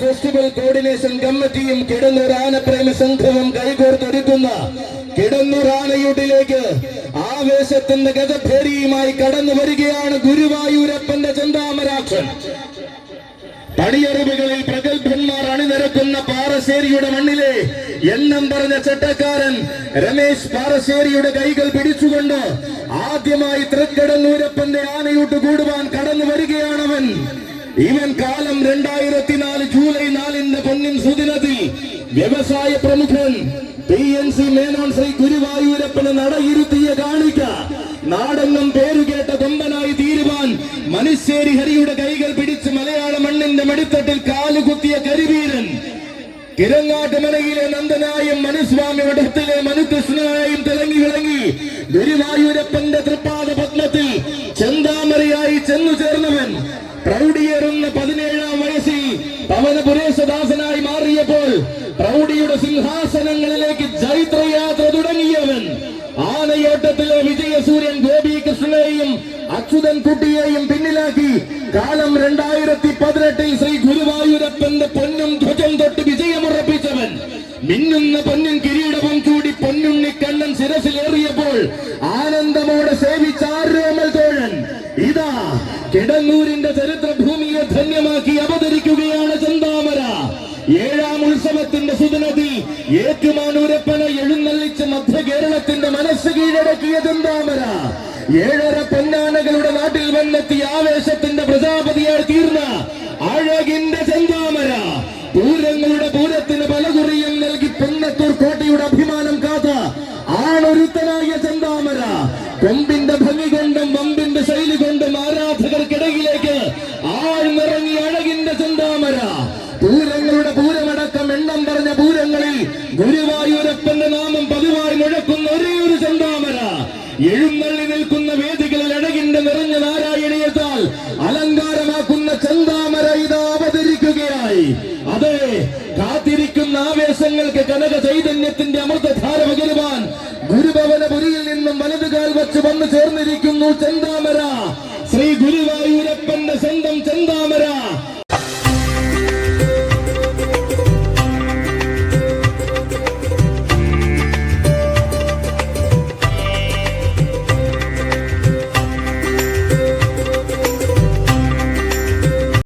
Festival coordination കമ്മിറ്റിയും കിടന്നൂർ ആനപ്രേമി സംഘവും കൈകോർത്തൊരുക്കുന്ന കിടന്നൂർ ആനയൂട്ടിലേക്ക് ആവേശത്തിന്റെ ഗതഭേരിയുമായി കടന്നു വരികയാണ് ഗുരുവായൂരപ്പന്റെ ചന്താമരാക്ഷൻ. പണിയറിവുകളിൽ പ്രഗത്ഭന്മാർ അണിനിരക്കുന്ന പാറശ്ശേരിയുടെ മണ്ണിലെ എണ്ണം പറഞ്ഞ ചട്ടക്കാരൻ രമേശ് പാറശ്ശേരിയുടെ കൈകൾ പിടിച്ചുകൊണ്ട് ആദ്യമായി തൃക്കടന്നൂരപ്പന്റെ ആനയൂട്ട് കൂടുവാൻ കടന്നു വരികയാണവൻ. ഇവൻ കാലം രണ്ടായിരത്തി നാല് ജൂലൈ നാലിന്റെ പൊന്നിൻ സുദിനത്തിൽ വ്യവസായ പ്രമുഖൻ P N C Menon Shri ഗുരുവായൂരപ്പന് നടയിരുത്തിയ കാണിക്ക നാടെങ്ങും പേരുകേട്ട കൊമ്പനായി തീരുവാൻ മനുശ്ശേരി ഹരിയുടെ കൈകൾ പിടിച്ച് മലയാള മണ്ണിന്റെ മടിത്തട്ടിൽ കാലുകുത്തിയ കരിവീരൻ. കിരങ്ങാട്ട് മലയിലെ നന്ദനായും മനുസ്വാമി മഠത്തിലെ മനുകൃഷ്ണനായും തിളങ്ങി വിളങ്ങി ഗുരുവായൂരപ്പന്റെ തൃപ്പാദ പത്മത്തിൽ ചെന്താമരയായി ചെന്നു ചേർന്നവൻ പ്രൗഢിയേറുന്ന പ്രൗഢിയുടെ സിംഹാസനങ്ങളിലേക്ക് ജൈത്രയാത്ര തുടങ്ങിയവൻ. ആനയോട്ടത്തിലെ വിജയസൂര്യൻ ഗോപികൃഷ്ണനെയും അച്യുതൻ കുട്ടിയെയും പിന്നിലാക്കി. കാലം രണ്ടായിരത്തി പതിനെട്ടിൽ ശ്രീ ഗുരുവായൂരപ്പന്റെ പൊന്നും ധ്വജം തൊട്ട് വിജയമുറപ്പിച്ചവൻ. മിന്നുന്ന പൊന്നും കിരീടവും ചൂടി പൊന്നുണ്ണിക്കണ്ണൻ ശിരസിലേറിയപ്പോൾ ആനന്ദമോടെ സേവിച്ച ആരോമൽ തോഴൻ. ഇതാ കിടങ്ങൂരിന്റെ ചരിത്ര ഭൂമിയെ ധന്യമാക്കി അവതരിക്കുകയാണ് ചെന്താമര ഏഴാം ഉത്സവത്തിന്റെ സുദിനത്തിൽ ഏറ്റുമാനൂരപ്പന എഴുന്നള്ളിച്ച് മധ്യ കേരളത്തിന്റെ മനസ്സ് കീഴടക്കിയ താമര ഏഴര പൊന്നാനകളുടെ നാട്ടിൽ വന്നെത്തിയ ആവേശത്തിന്റെ പ്രജാപതിയായി തീർന്ന അഴകിന്റെ ചെന്താമര പൂരങ്ങളുടെ പൂരത്തിന് പലകുറിയും നൽകി പൊന്നത്തൂർ കോട്ടയുടെ അഭിമാനം കാത്ത ആണൊരുത്തനായ ചെന്താമര കൊമ്പിന്റെ ഭംഗി കൊണ്ടും പൂരങ്ങളുടെ പൂരമടക്കം എണ്ണം പറഞ്ഞ പൂരങ്ങളിൽ ഗുരുവായൂരപ്പന്റെ നാമം പതിവായി മുഴക്കുന്ന ഒരേ ഒരു ചന്താമര എഴുന്നള്ളി നിൽക്കുന്ന വേദികളിൽ അഴകിന്റെ നിറഞ്ഞ നാരായണീയത്താൽ അലങ്കാരമാക്കുന്ന ചന്താമര ഇതാ അവതരിക്കുകയായി. അതെ കാത്തിരിക്കുന്ന ആവേശങ്ങൾക്ക് കനക ചൈതന്യത്തിന്റെ അമൃതധാര പകരുവാൻ ഗുരുഭവനപുരിയിൽ നിന്നും വലതുകാൽ വച്ച് വന്നു ചേർന്നിരിക്കുന്നു ചന്താമര ശ്രീ ഗുരുവായൂരപ്പന്റെ സ്വന്തം ചെന്താമര